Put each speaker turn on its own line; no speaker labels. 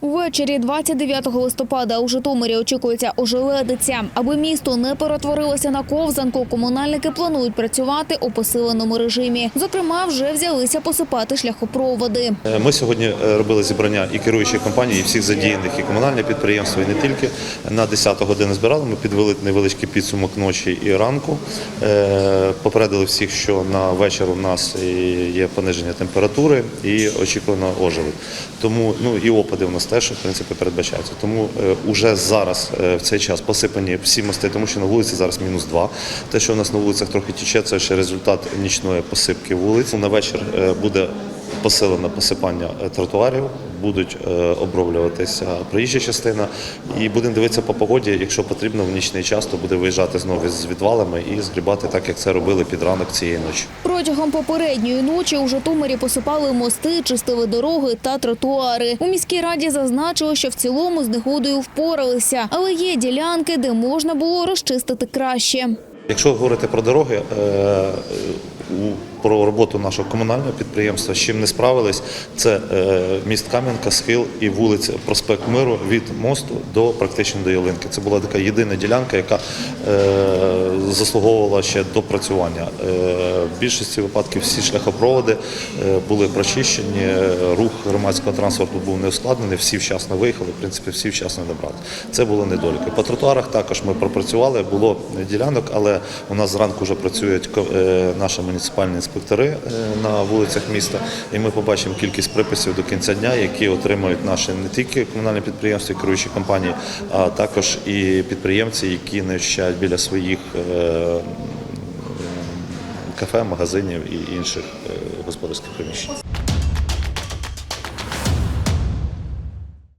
Увечері 29 листопада у Житомирі очікується ожеледиця. Аби місто не перетворилося на ковзанку, комунальники планують працювати у посиленому режимі. Зокрема, вже взялися посипати шляхопроводи.
Е, Ми сьогодні е, робили зібрання і керуючих компаній, і всіх задіяних, і комунальне підприємство, і не тільки. На 10 годину збирали. Ми підвели невеличкий підсумок ночі і ранку. Е, Попередили всіх, що на вечір у нас є пониження температури і очікувано ожеледь. Тому ну і опади у нас теж в принципі передбачається. Тому вже уже зараз е, в цей час посипані всі мости, тому що на вулиці зараз мінус два. Те, що у нас на вулицях трохи тіче, це ще результат нічної посипки вулиць. На вечір е, буде посилене посипання е, тротуарів, будуть е, оброблюватися проїжджа частина, і будемо дивитися по погоді. Якщо потрібно в нічний час, то буде виїжджати знову з відвалами і згрібати так, як це робили під ранок цієї ночі.
Протягом попередньої ночі у Житомирі посипали мости, чистили дороги та тротуари. У міській раді зазначили, що в цілому з негодою впоралися, але є ділянки, де можна було розчистити краще.
Якщо говорити про дороги, е, у- про роботу нашого комунального підприємства, з чим не справились, це е, міст Кам'янка, Схил і вулиця Проспект Миру від мосту до практично до Ялинки. Це була така єдина ділянка, яка е, заслуговувала ще допрацювання. Е, В більшості випадків всі шляхопроводи були прочищені, рух громадського транспорту був не ускладнений, всі вчасно виїхали, в принципі, всі вчасно добрали. Це були недоліки. По тротуарах також ми пропрацювали, було ділянок, але у нас зранку вже е, наші муніципальні інспектори е, на вулицях міста, і ми побачимо кількість приписів до кінця дня, які отримують наші не тільки комунальні підприємства і керуючі компанії, а також і підприємці, які не очищають біля своїх е, кафе, магазинів і інших е, господарських приміщень.